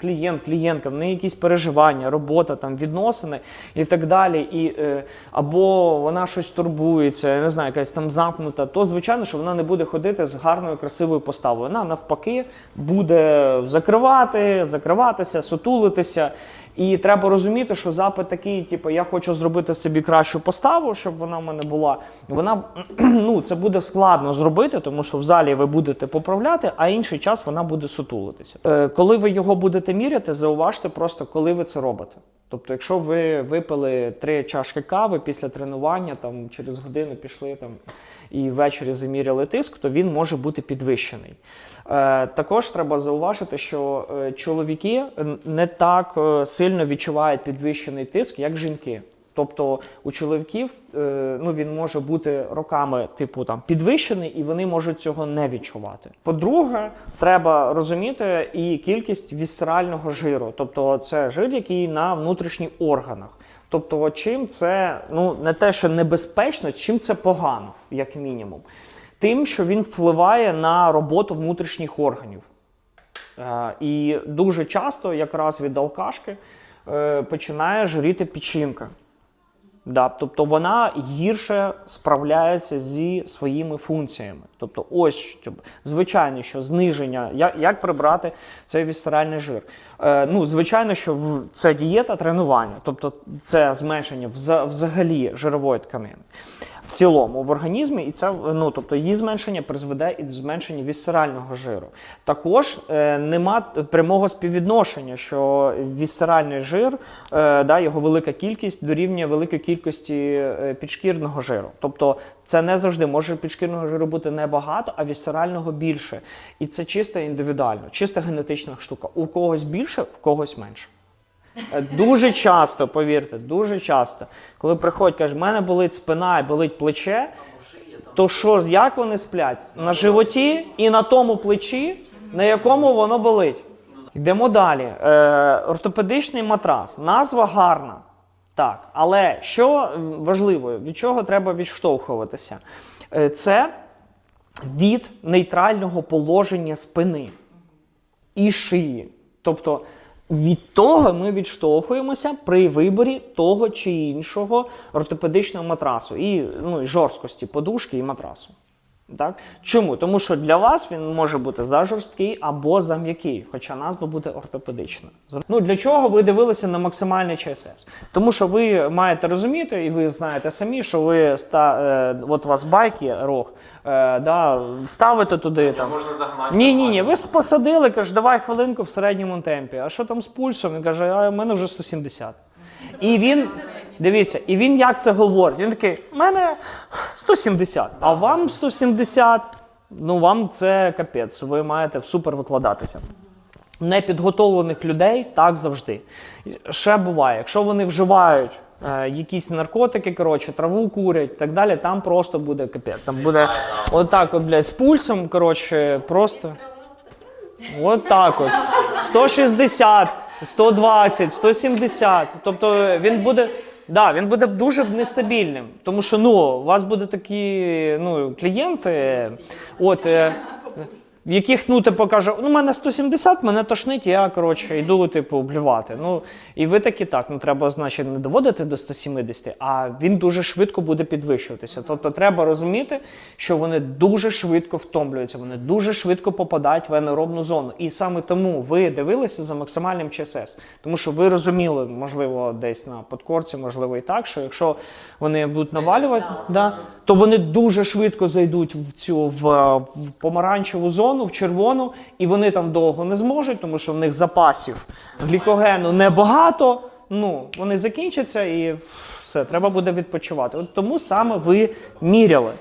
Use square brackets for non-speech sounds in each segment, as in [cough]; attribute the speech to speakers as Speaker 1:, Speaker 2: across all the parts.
Speaker 1: клієнт, клієнтка, в неї якісь переживання, робота, там, відносини і так далі. І, е, або вона щось турбується, я не знаю, якась там замкнута, то звичайно, що вона не буде ходити з гарною, красивою поставою. Вона навпаки буде закривати, закриватися, сутулитися. І треба розуміти, що запит такий, типу, я хочу зробити собі кращу поставу, щоб вона в мене була. Вона [clears throat] ну це буде складно зробити, тому що в залі ви будете поправляти, а інший час вона буде сутулитися. Е, коли ви його будете міряти, зауважте просто, коли ви це робите. Тобто, якщо ви випили три чашки кави після тренування, там через годину пішли там і ввечері заміряли тиск, то він може бути підвищений. Е, також треба зауважити, що е, чоловіки не так е, сильно відчувають підвищений тиск, як жінки. Тобто у чоловіків е, ну, він може бути роками типу там підвищений, і вони можуть цього не відчувати. По-друге, треба розуміти і кількість вісцерального жиру, тобто це жир, який на внутрішніх органах. Тобто, чим це ну не те, що небезпечно, чим це погано, як мінімум, тим, що він впливає на роботу внутрішніх органів. Е, І дуже часто, якраз від алкашки, е, починає жиріти печінка. Да, тобто вона гірше справляється зі своїми функціями. Тобто, ось звичайно, що зниження, як, як прибрати цей вісцеральний жир. Е, ну, звичайно, що це дієта тренування, тобто це зменшення вза- взагалі жирової тканини в цілому в організмі, і це ну тобто її зменшення призведе і до зменшення вісцерального жиру. Також е, нема прямого співвідношення, що вісцеральний жир, е, да, його велика кількість дорівнює великій кількості е, підшкірного жиру. Тобто це не завжди може підшкірного жиру бути небагато, а вісцерального більше. І це чисто індивідуально, чисто генетична штука. У когось більше, в когось менше. Дуже часто, повірте, дуже часто, коли приходять, кажуть, в мене болить спина і болить плече, то що, як вони сплять? На животі і на тому плечі, на якому воно болить. Йдемо далі. Е, ортопедичний матрас. Назва гарна. Так, але що важливо, від чого треба відштовхуватися? Е, це від нейтрального положення спини і шиї. Тобто від того ми відштовхуємося при виборі того чи іншого ортопедичного матрасу і, ну, жорсткості подушки і матрасу. Так? Чому? Тому що для вас він може бути за жорсткий або за м'який, хоча назва буде ортопедична. Ну для чого ви дивилися на максимальний ЧСС? Тому що ви маєте розуміти, і ви знаєте самі, що ви ста, е, от у вас байки, рог, е, да, ставите туди там.
Speaker 2: Можна загнати.
Speaker 1: Ні, ні, ні. Ви посадили, каже, давай хвилинку в середньому темпі. А що там з пульсом? Він каже, а в мене вже 170. І він, дивіться, і він як це говорить? Він такий, в мене 170. А вам 170, ну вам це капець. Ви маєте супер викладатися. Непідготовлених людей так завжди. Ще буває, якщо вони вживають е, якісь наркотики, коротше, траву курять і так далі, там просто буде капець. Там буде отак, от, блядь, з пульсом, коротше, просто. От так от. 160, 120, 170. Тобто він буде. Да, він буде дуже нестабільним, тому що ну, у вас буде такі ну, клієнти, от, е, в яких ну, типу, каже, ну, мене 170, мене тошнить, я коротше, йду типу, блювати. Ну, і ви такі так, ну треба, значить, не доводити до 170, а він дуже швидко буде підвищуватися. Тобто треба розуміти, що вони дуже швидко втомлюються, вони дуже швидко попадають в аеробну зону. І саме тому ви дивилися за максимальним ЧСС. Тому що ви розуміли, можливо, десь на подкорці, можливо, і так, що якщо вони будуть навалювати, да, то вони дуже швидко зайдуть в цю в, в помаранчеву зону, в червону, і вони там довго не зможуть, тому що в них запасів глікогену небагато. Ну, вони закінчаться і все, треба буде відпочивати. От тому саме ви міряли.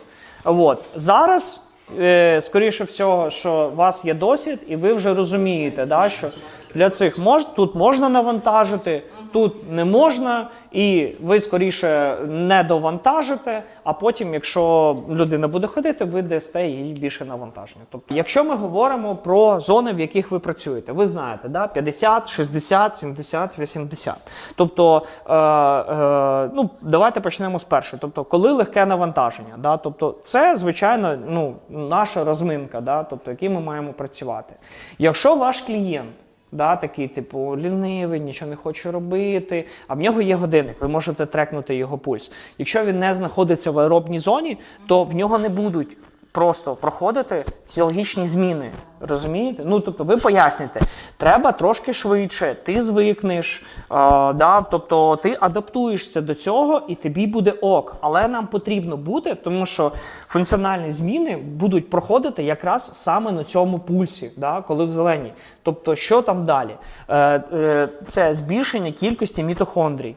Speaker 1: От. Зараз, е, скоріше всього, що у вас є досвід, і ви вже розумієте, да, що для цих мож, тут можна навантажити, тут не можна, і ви скоріше не довантажите, а потім, якщо людина буде ходити, ви дасте їй більше навантаження. Тобто, якщо ми говоримо про зони, в яких ви працюєте, ви знаєте, да, 50, 60, 70, 80. Тобто, е, е, ну, давайте почнемо з першої. Тобто, коли легке навантаження, да, тобто, це звичайно ну, наша розминка, да, тобто, якій ми маємо працювати. Якщо ваш клієнт Да, такий, типу, лінивий, нічого не хоче робити. А в нього є годинник, ви можете трекнути його пульс. Якщо він не знаходиться в аеробній зоні, то в нього не будуть просто проходити фізіологічні зміни. Розумієте? Ну тобто, ви поясните, треба трошки швидше, ти звикнеш, а, да, тобто ти адаптуєшся до цього і тобі буде ок. Але нам потрібно бути, тому що функціональні зміни будуть проходити якраз саме на цьому пульсі, да, коли в зеленій. Тобто, що там далі? Е, е, це збільшення кількості мітохондрій.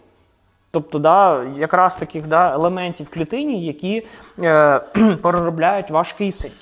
Speaker 1: Тобто, да, якраз таких да, елементів клітині, які е, [clears throat] переробляють ваш кисень.